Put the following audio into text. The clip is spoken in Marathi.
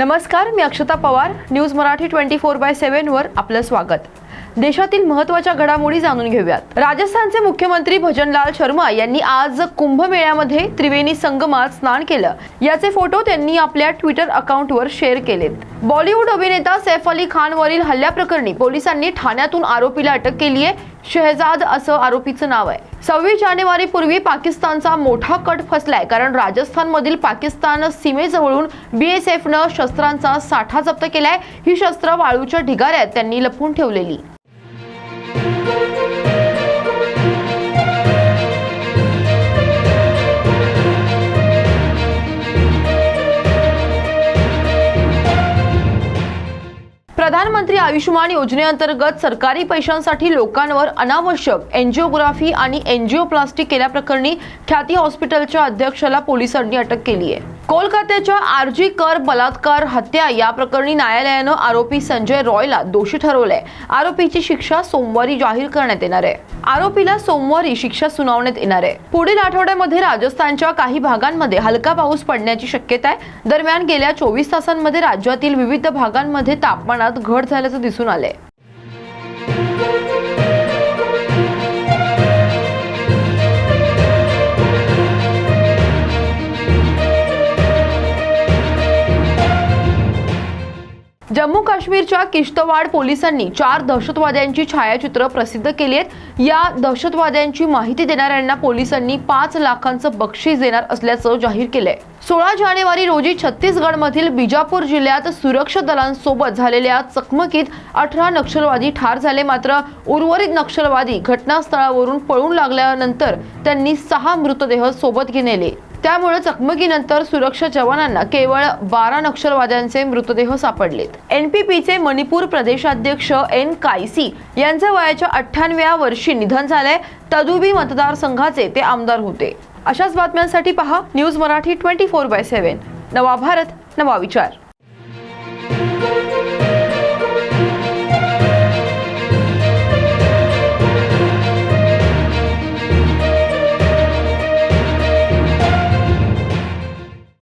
नमस्कार मी Akshata Pawar news Marathi twenty four by सेव्हनवर आपलं स्वागत. देशातील महत्त्वाच्या घडामोडी जाणून घेऊयात. राजस्थानचे मुख्यमंत्री भजनलाल शर्मा यांनी आज कुंभमेळ्यामध्ये त्रिवेणी संगमात स्नान केलं. याचे फोटो त्यांनी आपल्या ट्विटर अकाउंटवर शेअर केलेत. बॉलिवूड अभिनेता सैफ अली खानवरील हल्ल्याप्रकरणी पोलिसांनी ठाण्यातून आरोपीला अटक केली आहे शहजाद असं आरोपीचं नाव आहे. सव्वीस जानेवारी पूर्वी पाकिस्तानचा मोठा कट फसलाय कारण राजस्थानमधील पाकिस्तान सीमेजवळून बीएसएफनं शस्त्रांचा साठा जप्त केलाय. ही शस्त्र वाळूच्या ढिगाऱ्यात त्यांनी लपवून ठेवलेली. प्रधानमंत्री आयुष्यमान योजनेअंतर्गत सरकारी पैशांसाठी लोकांवर अनावश्यक एन्जिओग्राफी आणि एन्जिओप्लास्टी केल्याप्रकरणी ख्याती हॉस्पिटलच्या अध्यक्षाला पोलिसांनी अटक केली आहे कोलकात्याच्या आरजी कर बलात्कार हत्या या प्रकरणी न्यायालयानं आरोपी संजय रॉयला दोषी ठरवलंय. आरोपीची शिक्षा सोमवारी जाहीर करण्यात येणार आहे. आरोपीला सोमवारी शिक्षा सुनावण्यात येणार आहे. पुढील आठवड्यामध्ये राजस्थानच्या काही भागांमध्ये हलका पाऊस पडण्याची शक्यता आहे. दरम्यान गेल्या चोवीस तासांमध्ये राज्यातील विविध भागांमध्ये तापमानात घट झाल्याचं दिसून आलंय. जम्मू काश्मीरच्या किश्तवाड पोलिसांनी चार दहशतवाद्यांची छायाचित्र प्रसिद्ध केली आहेत. या दहशतवाद्यांची माहिती देणाऱ्यांना पोलिसांनी पाच लाखांचं बक्षीस देणार असल्याचं जाहीर केलंय. सोळा जानेवारी रोजी छत्तीसगडमधील बिजापूर जिल्ह्यात सुरक्षा दलांसोबत झालेल्या चकमकीत अठरा नक्षलवादी ठार झाले. मात्र उर्वरित नक्षलवादी घटनास्थळावरून पळून लागल्यानंतर त्यांनी सहा मृतदेह सोबत नेले त्यामुळे चकमकीनंतर सुरक्षा जवानांना केवळ बारा नक्षलवाद्यांचे मृतदेह सापडलेत. एनपीपीचे मणिपूर प्रदेशाध्यक्ष एन कायसी यांचे वयाच्या अठ्ठ्याण्णव्या वर्षी निधन झाले तदुबी मतदारसंघाचे ते आमदार होते. अशाच बातम्यांसाठी पहा news Marathi twenty four by seven. नवा भारत नवा विचार.